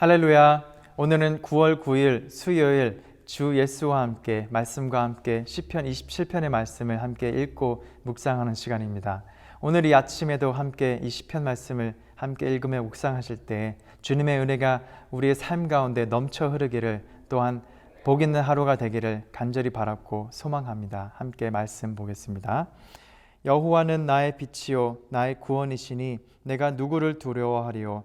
할렐루야. 오늘은 9월 9일 수요일 주 예수와 함께 말씀과 함께 시편 27편의 말씀을 함께 읽고 묵상하는 시간입니다. 오늘 이 아침에도 함께 이 시편 말씀을 함께 읽으며 묵상하실 때 주님의 은혜가 우리의 삶 가운데 넘쳐 흐르기를 또한 복 있는 하루가 되기를 간절히 바랐고 소망합니다. 함께 말씀 보겠습니다. 여호와는 나의 빛이요 나의 구원이시니 내가 누구를 두려워하리요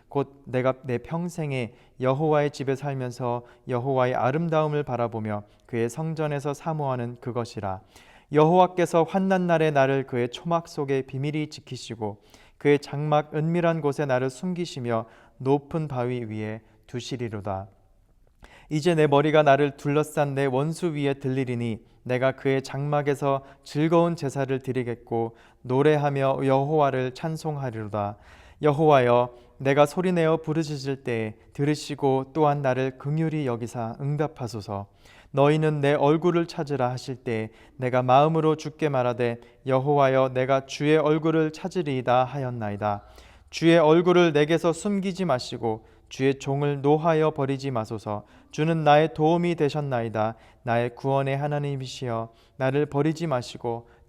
곧 내가 내 평생에 여호와의 집에 살면서 여호와의 아름다움을 바라보며 그의 성전에서 사모하는 그것이라. 여호와께서 환난 날에 나를 그의 초막 속에 비밀히 지키시고 그의 장막 은밀한 곳에 나를 숨기시며 높은 바위 위에 두시리로다. 이제 내 머리가 나를 둘러싼 내 원수 위에 들리리니 내가 그의 장막에서 즐거운 제사를 드리겠고 노래하며 여호와를 찬송하리로다 여호와여 내가 소리내어 부르짖을 때에 들으시고 또한 나를 긍휼히 여기사 응답하소서. 너희는 내 얼굴을 찾으라 하실 때 내가 마음으로 죽게 말하되 여호와여 내가 주의 얼굴을 찾으리이다 하였나이다. 주의 얼굴을 내게서 숨기지 마시고 주의 종을 노하여 버리지 마소서. 주는 나의 도움이 되셨나이다. 나의 구원의 하나님이시여 나를 버리지 마시고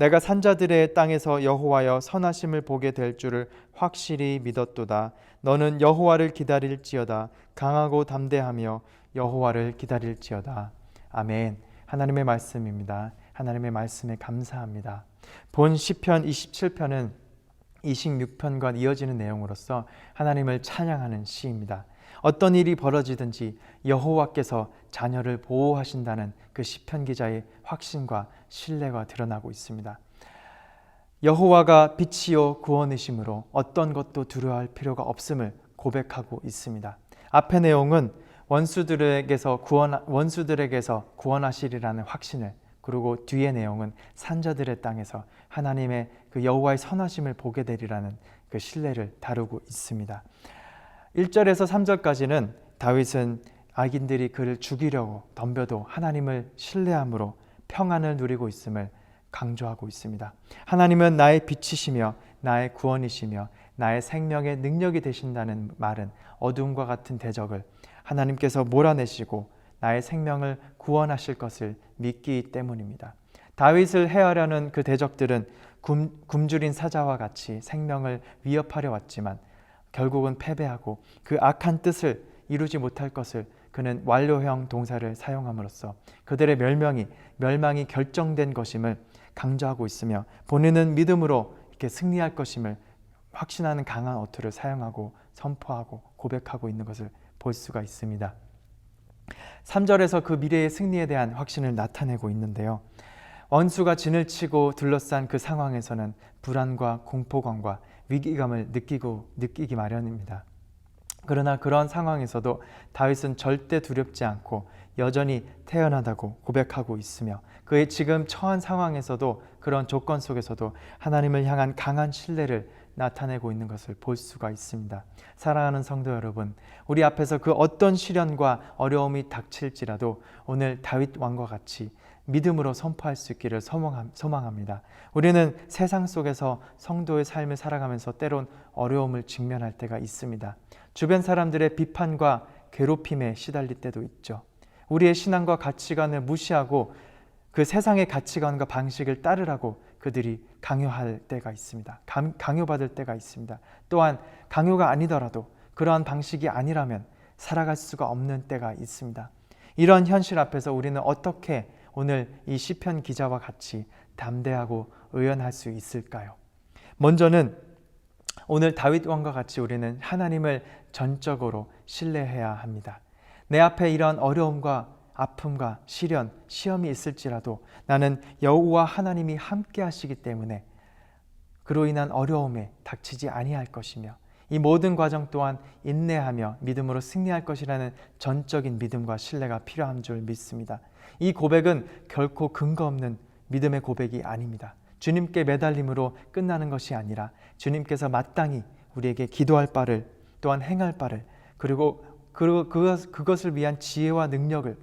내가 산자들의 땅에서 여호와여 선하심을 보게 될 줄을 확실히 믿었도다. 너는 여호와를 기다릴지어다. 강하고 담대하며 여호와를 기다릴지어다. 아멘. 하나님의 말씀입니다. 하나님의 말씀에 감사합니다. 본 시편 27편은 26편과 이어지는 내용으로서 하나님을 찬양하는 시입니다. 어떤 일이 벌어지든지 여호와께서 자녀를 보호하신다는 그 시편 기자의 확신과 신뢰가 드러나고 있습니다. 여호와가 빛이요 구원이심으로 어떤 것도 두려워할 필요가 없음을 고백하고 있습니다. 앞의 내용은 원수들에게서 구원 원수들에게서 구원하시리라는 확신을 그리고 뒤의 내용은 산자들의 땅에서 하나님의 그 여호와의 선하심을 보게 되리라는 그 신뢰를 다루고 있습니다. 1절에서 3절까지는 다윗은 악인들이 그를 죽이려고 덤벼도 하나님을 신뢰함으로 평안을 누리고 있음을 강조하고 있습니다. 하나님은 나의 빛이시며 나의 구원이시며 나의 생명의 능력이 되신다는 말은 어둠과 같은 대적을 하나님께서 몰아내시고 나의 생명을 구원하실 것을 믿기 때문입니다. 다윗을 해하려는 그 대적들은 굶, 굶주린 사자와 같이 생명을 위협하려 왔지만 결국은 패배하고 그 악한 뜻을 이루지 못할 것을 그는 완료형 동사를 사용함으로써 그들의 멸명이 멸망이 결정된 것임을 강조하고 있으며 본인은 믿음으로 이렇게 승리할 것임을 확신하는 강한 어투를 사용하고 선포하고 고백하고 있는 것을 볼 수가 있습니다. 3절에서 그 미래의 승리에 대한 확신을 나타내고 있는데요. 원수가 진을 치고 둘러싼 그 상황에서는 불안과 공포감과 위기감을 느끼고 느끼기 마련입니다. 그러나 그런 상황에서도 다윗은 절대 두렵지 않고 여전히 태연하다고 고백하고 있으며 그의 지금 처한 상황에서도 그런 조건 속에서도 하나님을 향한 강한 신뢰를 나타내고 있는 것을 볼 수가 있습니다. 사랑하는 성도 여러분, 우리 앞에서 그 어떤 시련과 어려움이 닥칠지라도 오늘 다윗 왕과 같이 믿음으로 선포할 수 있기를 소망합니다. 우리는 세상 속에서 성도의 삶을 살아가면서 때론 어려움을 직면할 때가 있습니다. 주변 사람들의 비판과 괴롭힘에 시달릴 때도 있죠. 우리의 신앙과 가치관을 무시하고 그 세상의 가치관과 방식을 따르라고 그들이 강요할 때가 있습니다. 강요받을 때가 있습니다. 또한 강요가 아니더라도 그러한 방식이 아니라면 살아갈 수가 없는 때가 있습니다. 이런 현실 앞에서 우리는 어떻게 오늘 이 시편 기자와 같이 담대하고 의연할 수 있을까요? 먼저는 오늘 다윗 왕과 같이 우리는 하나님을 전적으로 신뢰해야 합니다. 내 앞에 이런 어려움과 아픔과 시련, 시험이 있을지라도 나는 여호와 하나님이 함께 하시기 때문에 그로 인한 어려움에 닥치지 아니할 것이며 이 모든 과정 또한 인내하며 믿음으로 승리할 것이라는 전적인 믿음과 신뢰가 필요한 줄 믿습니다. 이 고백은 결코 근거 없는 믿음의 고백이 아닙니다. 주님께 매달림으로 끝나는 것이 아니라 주님께서 마땅히 우리에게 기도할 바를 또한 행할 바를 그리고 그리고 그것, 그것을 위한 지혜와 능력을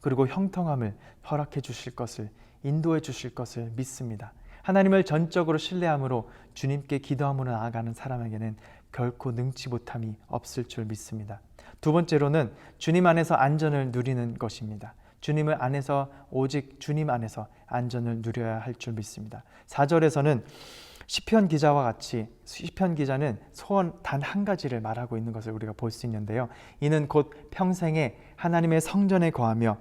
그리고 형통함을 허락해 주실 것을 인도해 주실 것을 믿습니다. 하나님을 전적으로 신뢰함으로 주님께 기도함으로 나아가는 사람에게는 결코 능치 못함이 없을 줄 믿습니다. 두 번째로는 주님 안에서 안전을 누리는 것입니다. 주님을 안에서 오직 주님 안에서 안전을 누려야 할 줄 믿습니다. 4절에서는 시편 기자와 같이 시편 기자는 소원 단 한 가지를 말하고 있는 것을 우리가 볼 수 있는데요. 이는 곧 평생에 하나님의 성전에 거하며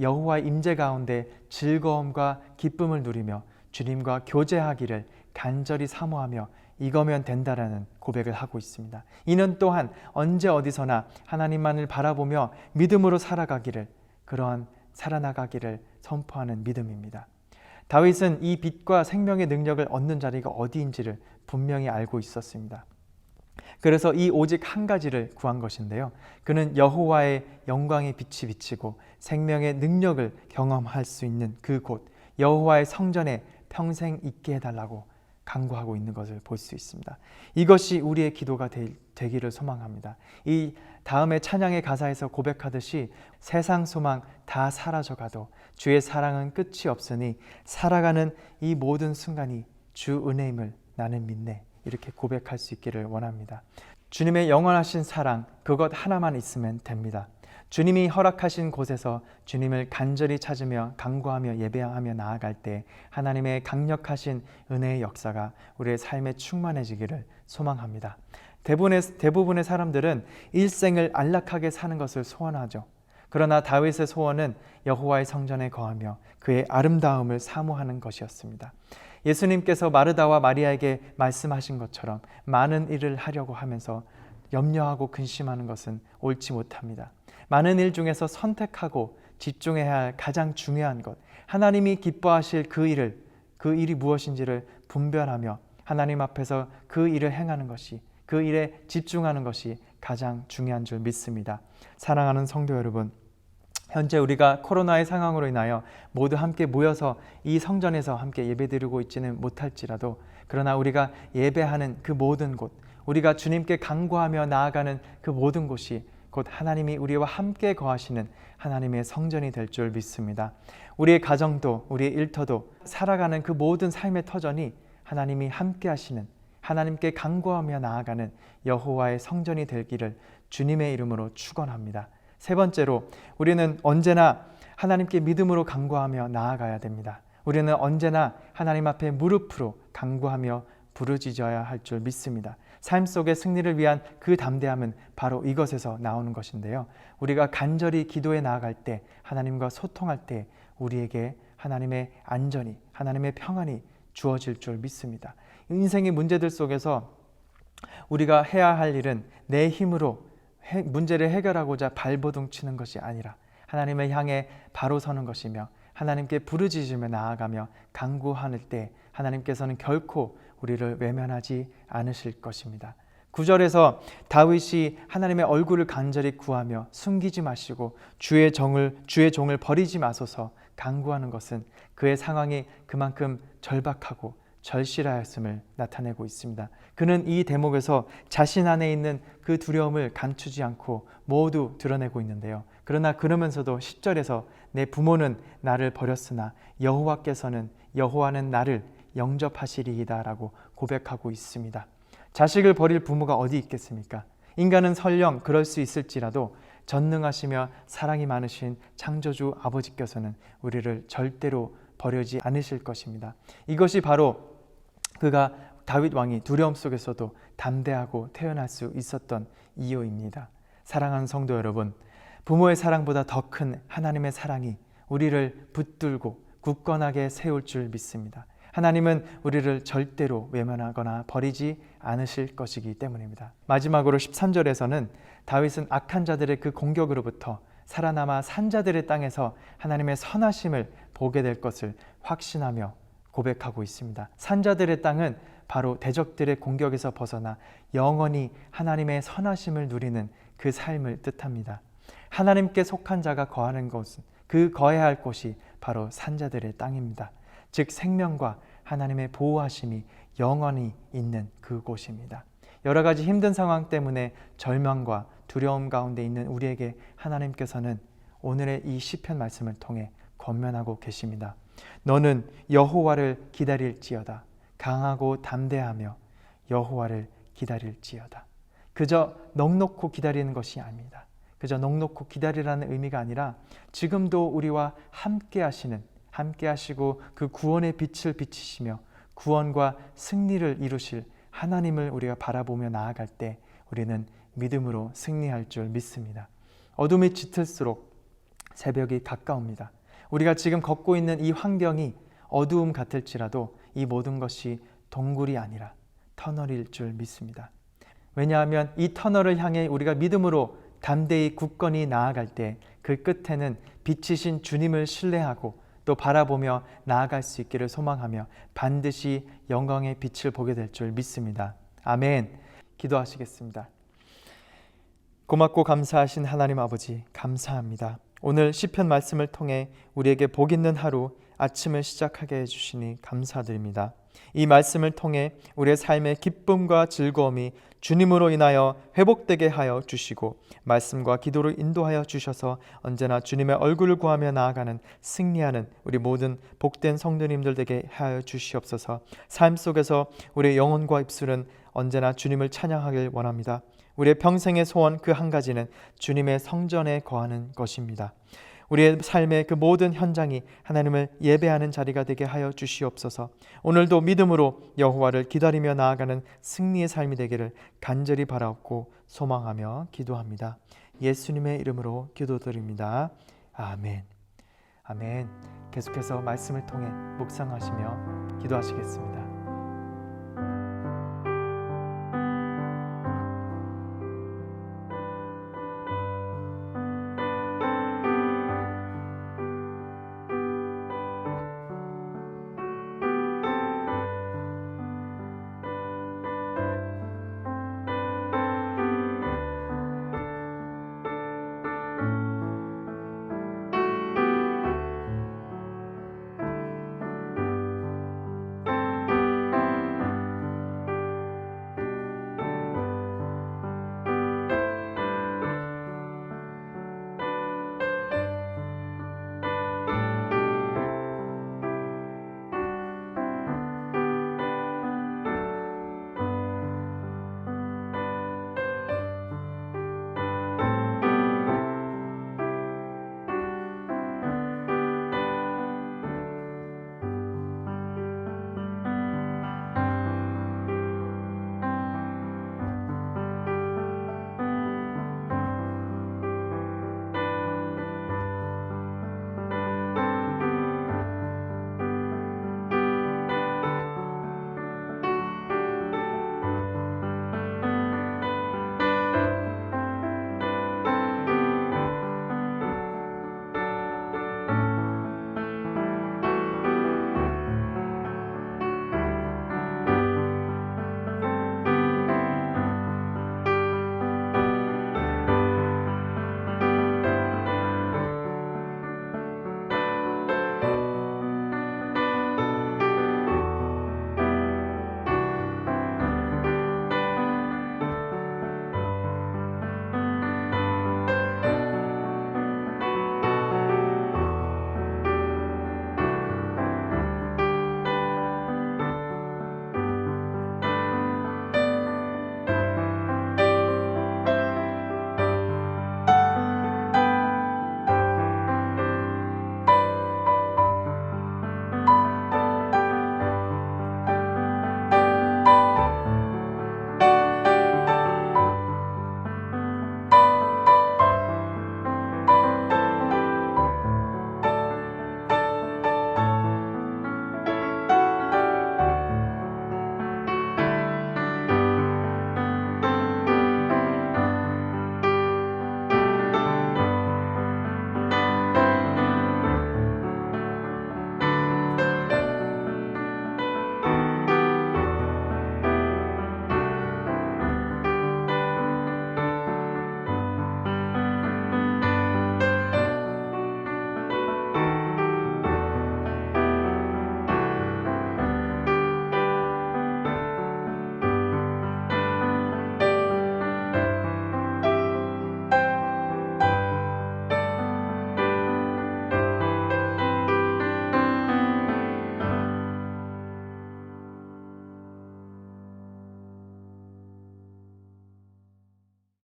여호와의 임재 가운데 즐거움과 기쁨을 누리며 주님과 교제하기를 간절히 사모하며 이거면 된다라는 고백을 하고 있습니다. 이는 또한 언제 어디서나 하나님만을 바라보며 믿음으로 살아가기를 그러한 살아나가기를 선포하는 믿음입니다. 다윗은 이 빛과 생명의 능력을 얻는 자리가 어디인지를 분명히 알고 있었습니다. 그래서 이 오직 한 가지를 구한 것인데요. 그는 여호와의 영광의 빛이 비치고 생명의 능력을 경험할 수 있는 그 곳 여호와의 성전에 평생 있게 해달라고 간구하고 있는 것을 볼 수 있습니다. 이것이 우리의 기도가 되, 기를 소망합니다. 이 다음에 찬양의 가사에서 고백하듯이 세상 소망 다 사라져가도 주의 사랑은 끝이 없으니 살아가는 이 모든 순간이 주 은혜임을 나는 믿네. 이렇게 고백할 수 있기를 원합니다. 주님의 영원하신 사랑, 그것 하나만 있으면 됩니다. 주님이 허락하신 곳에서 주님을 간절히 찾으며 간구하며 예배하며 나아갈 때 하나님의 강력하신 은혜의 역사가 우리의 삶에 충만해지기를 소망합니다. 대부분의, 대부분의 사람들은 일생을 안락하게 사는 것을 소원하죠. 그러나 다윗의 소원은 여호와의 성전에 거하며 그의 아름다움을 사모하는 것이었습니다. 예수님께서 마르다와 마리아에게 말씀하신 것처럼 많은 일을 하려고 하면서 염려하고 근심하는 것은 옳지 못합니다. 많은 일 중에서 선택하고 집중해야 할 가장 중요한 것, 하나님이 기뻐하실 그 일을 그 일이 무엇인지를 분별하며 하나님 앞에서 그 일을 행하는 것이 그 일에 집중하는 것이 가장 중요한 줄 믿습니다. 사랑하는 성도 여러분, 현재 우리가 코로나의 상황으로 인하여 모두 함께 모여서 이 성전에서 함께 예배드리고 있지는 못할지라도 그러나 우리가 예배하는 그 모든 곳, 우리가 주님께 간구하며 나아가는 그 모든 곳이 곧 하나님이 우리와 함께 거하시는 하나님의 성전이 될 줄 믿습니다. 우리의 가정도 우리의 일터도 살아가는 그 모든 삶의 터전이 하나님이 함께 하시는 하나님께 간구하며 나아가는 여호와의 성전이 되기를 주님의 이름으로 축원합니다. 세 번째로 우리는 언제나 하나님께 믿음으로 간구하며 나아가야 됩니다. 우리는 언제나 하나님 앞에 무릎으로 간구하며 부르짖어야 할 줄 믿습니다. 삶 속의 승리를 위한 그 담대함은 바로 이것에서 나오는 것인데요. 우리가 간절히 기도에 나아갈 때 하나님과 소통할 때 우리에게 하나님의 안전이 하나님의 평안이 주어질 줄 믿습니다. 인생의 문제들 속에서 우리가 해야 할 일은 내 힘으로 문제를 해결하고자 발버둥 치는 것이 아니라 하나님을 향해 바로 서는 것이며 하나님께 부르짖으며 나아가며 간구하는 때 하나님께서는 결코 우리를 외면하지 않으실 것입니다. 9절에서 다윗이 하나님의 얼굴을 간절히 구하며 숨기지 마시고 주의 정을 주의 종을 버리지 마소서 간구하는 것은 그의 상황이 그만큼 절박하고 절실하였음을 나타내고 있습니다. 그는 이 대목에서 자신 안에 있는 그 두려움을 감추지 않고 모두 드러내고 있는데요. 그러나 그러면서도 10절에서 내 부모는 나를 버렸으나 여호와께서는 여호와는 나를 영접하시리이다라고 고백하고 있습니다. 자식을 버릴 부모가 어디 있겠습니까? 인간은 설령 그럴 수 있을지라도 전능하시며 사랑이 많으신 창조주 아버지께서는 우리를 절대로 버리지 않으실 것입니다. 이것이 바로 그가 다윗 왕이 두려움 속에서도 담대하고 태어날 수 있었던 이유입니다. 사랑하는 성도 여러분, 부모의 사랑보다 더 큰 하나님의 사랑이 우리를 붙들고 굳건하게 세울 줄 믿습니다. 하나님은 우리를 절대로 외면하거나 버리지 않으실 것이기 때문입니다. 마지막으로 13절에서는 다윗은 악한 자들의 그 공격으로부터 살아남아 산자들의 땅에서 하나님의 선하심을 보게 될 것을 확신하며 고백하고 있습니다. 산자들의 땅은 바로 대적들의 공격에서 벗어나 영원히 하나님의 선하심을 누리는 그 삶을 뜻합니다. 하나님께 속한 자가 거하는 곳은 그 거해야 할 곳이 바로 산자들의 땅입니다. 즉 생명과 하나님의 보호하심이 영원히 있는 그곳입니다. 여러 가지 힘든 상황 때문에 절망과 두려움 가운데 있는 우리에게 하나님께서는 오늘의 이 시편 말씀을 통해 권면하고 계십니다. 너는 여호와를 기다릴지어다. 강하고 담대하며 여호와를 기다릴지어다. 그저 넉넉고 기다리는 것이 아닙니다. 그저 넉넉고 기다리라는 의미가 아니라 지금도 우리와 함께 하시는 함께 하시고 그 구원의 빛을 비치시며 구원과 승리를 이루실 하나님을 우리가 바라보며 나아갈 때 우리는 믿음으로 승리할 줄 믿습니다. 어둠이 짙을수록 새벽이 가까웁니다. 우리가 지금 걷고 있는 이 환경이 어두움 같을지라도 이 모든 것이 동굴이 아니라 터널일 줄 믿습니다. 왜냐하면 이 터널을 향해 우리가 믿음으로 담대히 굳건히 나아갈 때 그 끝에는 빛이신 주님을 신뢰하고 또 바라보며 나아갈 수 있기를 소망하며 반드시 영광의 빛을 보게 될 줄 믿습니다. 아멘. 기도하시겠습니다. 고맙고 감사하신 하나님 아버지 감사합니다. 오늘 시편 말씀을 통해 우리에게 복 있는 하루 아침을 시작하게 해 주시니 감사드립니다. 이 말씀을 통해 우리의 삶의 기쁨과 즐거움이 주님으로 인하여 회복되게 하여 주시고 말씀과 기도로 인도하여 주셔서 언제나 주님의 얼굴을 구하며 나아가는 승리하는 우리 모든 복된 성도님들 되게 하여 주시옵소서. 삶 속에서 우리의 영혼과 입술은 언제나 주님을 찬양하길 원합니다. 우리의 평생의 소원 그 한 가지는 주님의 성전에 거하는 것입니다. 우리의 삶의 그 모든 현장이 하나님을 예배하는 자리가 되게 하여 주시옵소서. 오늘도 믿음으로 여호와를 기다리며 나아가는 승리의 삶이 되기를 간절히 바라옵고 소망하며 기도합니다. 예수님의 이름으로 기도드립니다. 아멘. 아멘. 계속해서 말씀을 통해 묵상하시며 기도하시겠습니다.